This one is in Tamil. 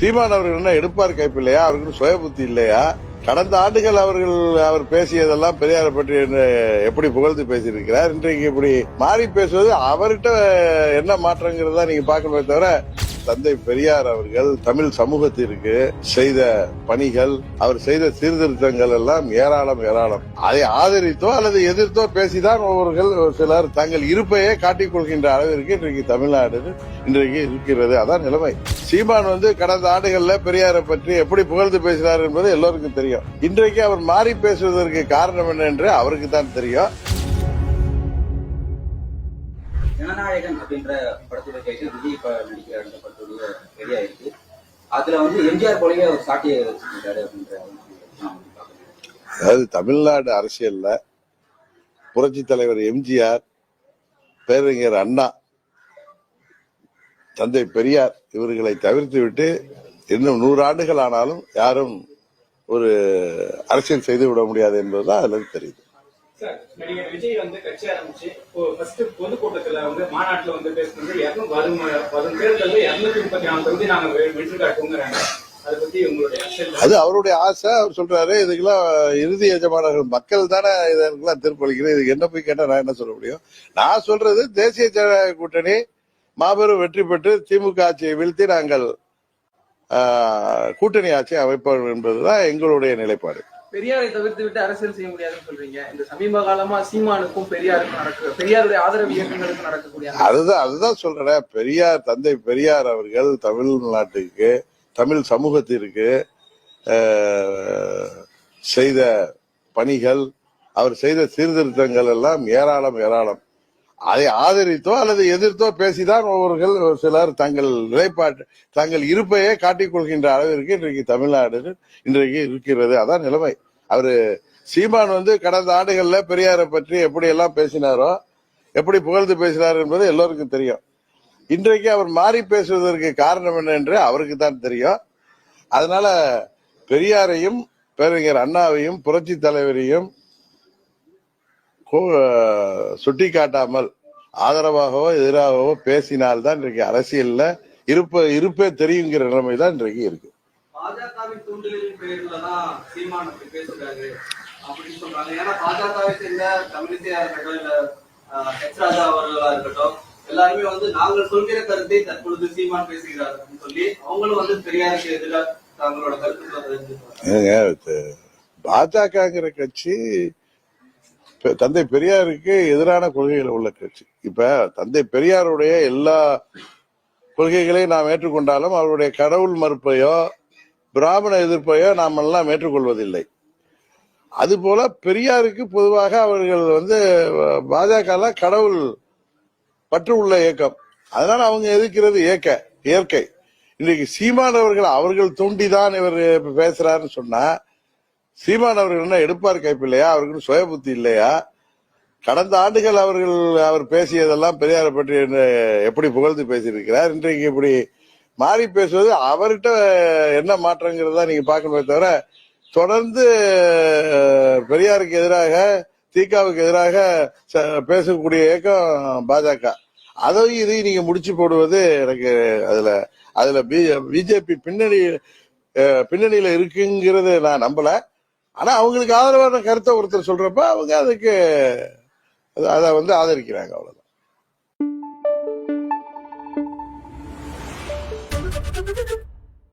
சீமான் அவர்கள் என்ன எடுப்பார் கைப்பு இல்லையா அவருக்கு சுய புத்தி இல்லையா? கடந்த ஆண்டுகள் அவர்கள் அவர் பேசியதெல்லாம் பெரியாரை பற்றி எப்படி புகழ்ந்து பேசியிருக்கிறார்? இன்றைக்கு இப்படி மாறி பேசுவது அவர்கிட்ட என்ன மாற்றங்கிறதா நீங்க பார்க்கணுமே தவிர தந்தை பெரியார் அவர்கள் தமிழ் சமூகத்திற்கு செய்த பணிகள் அவர் செய்த சீர்திருத்தங்கள் எல்லாம் ஏராளம் ஏராளம். அதை ஆதரித்தோ அல்லது எதிர்த்தோ பேசிதான் ஒவ்வொருகள் ஒரு சிலர் தங்கள் இருப்பையே காட்டிக் கொள்கின்ற அளவிற்கு இன்றைக்கு தமிழ்நாடு இன்றைக்கு இருக்கிறது. அதான் நிலைமை. சீமான் வந்து கடந்த ஆண்டுகள்ல பெரியாரை பற்றி எப்படி புகழ்ந்து பேசினார் என்பது எல்லோருக்கும் தெரியும். இன்றைக்கு அவர் மாறி பேசுவதற்கு காரணம் என்ன என்று அவருக்கு தான் தெரியும். ஜனநாயகன் அப்படின்ற படத்துடைய டைட்டில் விஜய் இப்ப நடிக்கிற அந்த படத்துடைய ரெடியா இருக்கு. அதுல வந்து எம்ஜிஆர் போலவே ஒரு சாட்டிய வச்சிருக்காரு அப்படின்ற அதாவது தமிழ்நாடு அரசியல்ல புரட்சி தலைவர் எம்ஜிஆர் பேரறிஞர் அண்ணா தந்தை பெரியார் இவர்களை தவிர்த்து விட்டு இன்னும் நூறு ஆண்டுகள் ஆனாலும் யாரும் ஒரு அரசியல் செய்து விட முடியாது என்பதுதான் அதுல தெரியுது. நடிகர் விஜய் வந்து கட்சி ஆரம்பிச்சு ஃபர்ஸ்ட் பொதுக்கூட்டத்துல வந்து மாநாட்டுல வந்து பேசுனது வரும் வரும் தேர்தலில் முப்பத்தி நாலு தொகுதி நாங்க வெற்றி காட்டுவோங்கிறாங்க. அது அவருடைய ஆசை. அவர் சொல்றாரு இதுக்கெல்லாம் இறுதி எஜமானர்கள் மக்கள் தானே இதெல்லாம் தீர்ப்பளிக்கிறேன் இதுக்கு என்ன போய் கேட்டா நான் என்ன சொல்ல முடியும்? நான் சொல்றது தேசிய ஜனநாயக கூட்டணி மாபெரும் வெற்றி பெற்று திமுக ஆட்சியை வீழ்த்தி நாங்கள் கூட்டணி ஆட்சி அமைப்போம் என்பதுதான் எங்களுடைய நிலைப்பாடு. பெரியாரை தவிர்த்து விட்டு அரசியல் செய்ய முடியாதுன்னு சொல்றீங்க. இந்த சமீப காலமா சீமானுக்கும் பெரியாருக்கும் நடக்க பெரியாருடைய ஆதரவு இயக்கங்களுக்கும் நடக்கக்கூடிய அதுதான் அதுதான் சொல்றேன். பெரியார் தந்தை பெரியார் அவர்கள் தமிழ்நாட்டுக்கு தமிழ் சமூகத்திற்கு செய்த பணிகள் அவர் செய்த சீர்திருத்தங்கள் எல்லாம் ஏராளம் ஏராளம். அதை ஆதரித்தோ அல்லது எதிர்த்தோ பேசிதான் ஒவ்வொருகள் சிலர் தங்கள் நிலைப்பாட்டு தங்கள் இருப்பையே காட்டிக் கொள்கின்ற அளவிற்கு இன்றைக்கு தமிழ்நாடு இன்றைக்கு இருக்கிறது. அதான் நிலைமை. அவரு சீமான் வந்து கடந்த ஆண்டுகள்ல பெரியாரை பற்றி எப்படி எல்லாம் பேசினாரோ எப்படி புகழ்ந்து பேசினார் என்பது எல்லோருக்கும் தெரியும். இன்றைக்கு அவர் மாறி பேசுவதற்கு காரணம் என்ன என்று அவருக்கு தான் தெரியும். அதனால பெரியாரையும் பேரறிஞர் அண்ணாவையும் புரட்சி தலைவரையும் சுட்டி காட்டாமல் ஆதரவாகவோ எதிராகவோ பேசினால்தான் இன்றைக்கு அரசியல்ல இருப்ப இருப்பே தெரியுங்கிற நிலைமை தான் இன்றைக்கு இருக்கு. பாஜகவின் தூண்டுதலின் பேர்ல தான் சீமான் அப்படி பேசுறாரு. அப்படின்னு சொல்றாங்க. ஏன்னா பாஜகவை சேர்ந்த தமிழிசையா இருக்கட்டும் இல்ல ஆஹ், எச் ராஜா அவர்களா இருக்கட்டும் எல்லாருமே வந்து நாங்கள் சொல்கிற கருத்தை தற்பொழுது சீமான் பேசுகிறார் அப்படின்னு சொல்லி அவங்களும் வந்து பெரியாருக்கு எதிராக தங்களோட கருத்துக்களை தெரிஞ்சுக்கிறாங்க. ஏங்க, இது பாஜகங்கிற கட்சி தந்தை பெரியாருக்கு எதிரான கொள்கைகள் உள்ள கட்சி. இப்ப தந்தை பெரியாருடைய எல்லா கொள்கைகளையும் நாம் ஏற்றுக்கொண்டாலும் அவருடைய கடவுள் மறுப்பையோ பிராமண எதிர்ப்பையோ நாம் எல்லாம் ஏற்றுக்கொள்வதில்லை. அதுபோல பெரியாருக்கு பொதுவாக அவர்கள் வந்து பாஜக கடவுள் பற்று உள்ள இயக்கம். அதனால அவங்க எதிர்க்கிறது இயக்க இயற்கை. இன்னைக்கு சீமான் அவர்கள் அவர்கள் தூண்டிதான் இவர் பேசுறாருன்னு சொன்னா சீமான் அவர்கள் என்ன எடுப்பார் கைப்பு இல்லையா அவருக்கு சுய புத்தி இல்லையா? கடந்த ஆண்டுகள் அவர்கள் அவர் பேசியதெல்லாம் பெரியாரை பற்றி எப்படி புகழ்ந்து பேசியிருக்கிறார்? இன்றைக்கு இப்படி மாறி பேசுவது அவர்கிட்ட என்ன மாற்றங்கிறதா நீங்க பார்க்கணுமே தவிர தொடர்ந்து பெரியாருக்கு எதிராக திகாவுக்கு எதிராக ச- பேசக்கூடிய இயக்கம் பாஜக. அதையும் இதையும் நீங்க முடிச்சு போடுவது எனக்கு அதுல அதுல பிஜேபி பின்னணி பின்னணியில இருக்குங்கிறது நான் நம்பல. ஆனா அவங்களுக்கு ஆதரவான கருத்தை ஒருத்தர் சொல்றப்ப அவங்க அதுக்கு அதை வந்து ஆதரிக்கிறாங்க அவ்வளவுதான்.